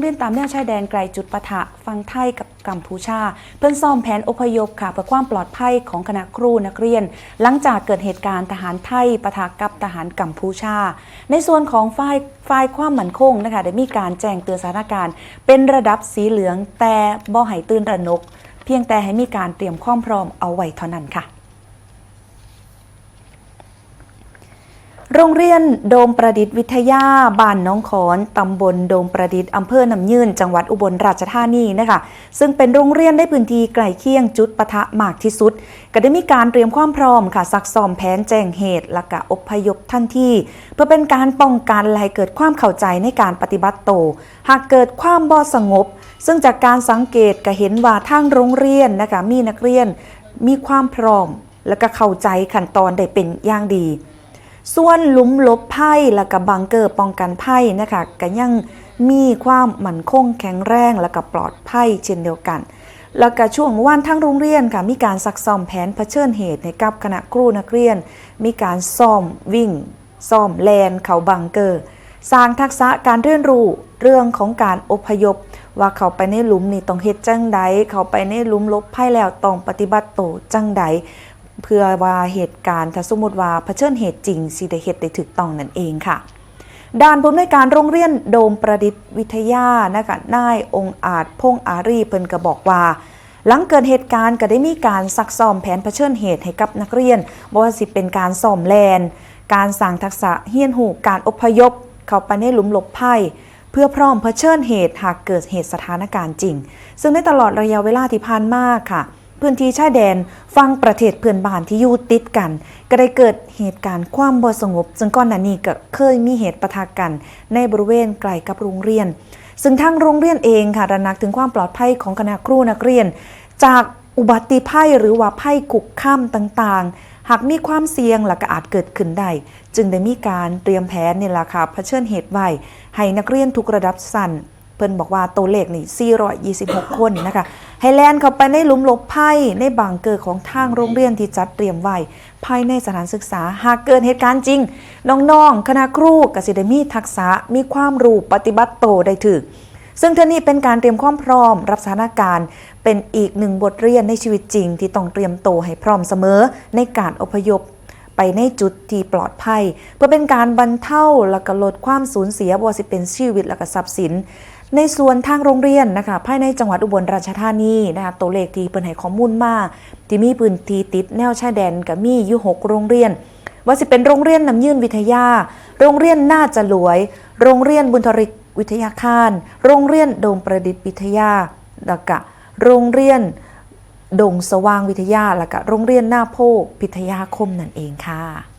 รงเรียนตามแนวชายแดนไกลจุดปะทะฟังไทยกับกัมพูชา เพื่อซ่อมแผนอพยพค่ะเพื่อความปลอดภัยของคณะครูนักเรียน หลังจากเกิดเหตุการณ์ทหารไทยปะทะกับทหารกัมพูชา ในส่วนของฝ่ายฝ่ายความมั่นคงนะคะได้มีการแจ้งเตือนสถานการณ์ เป็นระดับสีเหลืองแต่บ่ให้ตื่นระนก เพียงแต่ให้มีการเตรียมความพร้อมเอาไว้เท่านั้นค่ะ โรงเรียนโดมประดิษฐ์วิทยาบ้านน้องขอนตำบลโดมประดิษฐ์อำเภอนำยืนจังหวัดอุบลราชธานีนะคะ ซึ่งเป็นโรงเรียนได้พื้นที่ใกลเคียงจุดปะทะมากที่สุด ก็ได้มีการเตรียมความพร้อมค่ะซักซ้อมแผนแจ้งเหตุ และก็อพยพทันทีเพื่อเป็นการป้องกันและให้เกิดความเข้าใจในการปฏิบัติโต หากเกิดความบ่สงบ ซึ่งจากการสังเกตก็เห็นว่าทางโรงเรียนนะคะมีนักเรียนมีความพร้อม และก็เข้าใจขั้นตอนได้เป็นอย่างดี ส่วนลุมลบภัยและกับบังเกอร์ป้องกันภัยนะคะก็ยังมีความมั่นคงแข็งแรงและก็ปลอดภัยเช่นเดียวกัน แล้วก็ช่วงวันทั้งโรงเรียนค่ะมีการซักซ้อมแผนเผชิญเหตุให้กับคณะครูนักเรียน มีการซ้อมวิ่งซ้อมแลนเขาบังเกอร์ สร้างทักษะการเรียนรู้เรื่องของการอพยพ ว่าเขาไปในหลุมนี่ต้องเฮ็ดจังใดเขาไปในหลุมลบภัยแล้วต้องปฏิบัติโตจังใด เพื่อว่าเหตุการณ์ถ้าสมมติว่าเผชิญเหตุจริงสิได้เหตุได้ถูกต้องนั่นเองค่ะ ด้านผู้อำนวยการโรงเรียนโดมประดิษฐ์วิทยานะคะนายองอาจพงอารีเพิ่นก็บอกว่า หลังเกิดเหตุการณ์ก็ได้มีการซักซ้อมแผนเผชิญเหตุให้กับนักเรียนบ่ว่าสิเป็นการซ้อมแลนการสร้างทักษะเฮียนหูการอพยพ เข้าไปในหลุมหลบภัยเพื่อพร้อมเผชิญเหตุหากเกิดเหตุสถานการณ์จริง ซึ่งในตลอดระยะเวลาที่ผ่านมาค่ะ พื้นที่ชายแดนฟังประเทศเพื่อนบ้านที่อยู่ติดกัน ก็ได้เกิดเหตุการณ์ความบ่สงบ ซึ่งก่อนหน้านี้ก็เคยมีเหตุปะทะกัน ในบริเวณใกล้กับโรงเรียน ซึ่งทางโรงเรียนเองค่ะระนักถึงความปลอดภัยของคณะครูนักเรียน จากอุบัติภัยหรือว่าภัยกุกข้ามต่างๆ หากมีความเสี่ยงและก็อาจเกิดขึ้นได้จึงได้มีการเตรียมแผนนี่แหละค่ะเผชิญเหตุไว้ให้นักเรียนทุกระดับสั้น พิ่นบอกว่าตัวเลขนี่426 คนนะคะ ให้แลนเข้าไปในหลุมหลบภัยในบังเกอร์ของทางโรงเรียนที่จัดเตรียมไว้ภายในสถานศึกษา หากเกิดเหตุการณ์จริง น้องๆ คณะครูกสิได้มีทักษะมีความรู้ปฏิบัติโตได้ถึก ซึ่งเท่านี้เป็นการเตรียมความพร้อม รับสถานการณ์ เป็นอีกหนึ่งบทเรียนในชีวิตจริง ที่ต้องเตรียมโตให้พร้อมเสมอ ในการอพยพไปในจุดที่ปลอดภัย เพื่อเป็นการบรรเทาและก็ลดความสูญเสียบวสิเป็นชีวิตและก็ทรัพย์สิน ในส่วนทางโรงเรียนนะคะภายในจังหวัดอุบลราชธานีนะคะตัวเลขที่เปิดให้ข้อมูลมาที่มีพื้นที่ติดแนวชายแดนก็มีอยู่หกโรงเรียน ว่าสิเป็นโรงเรียนน้ำยื่นวิทยา โรงเรียนน่าจะหลวย โรงเรียนบุญทริกวิทยาคาร โรงเรียนโดมประดิษฐ์วิทยาแล้วก็โรงเรียนดงสว่างวิทยาและก็โรงเรียนหน้าโพพิทยาคมนั่นเองค่ะ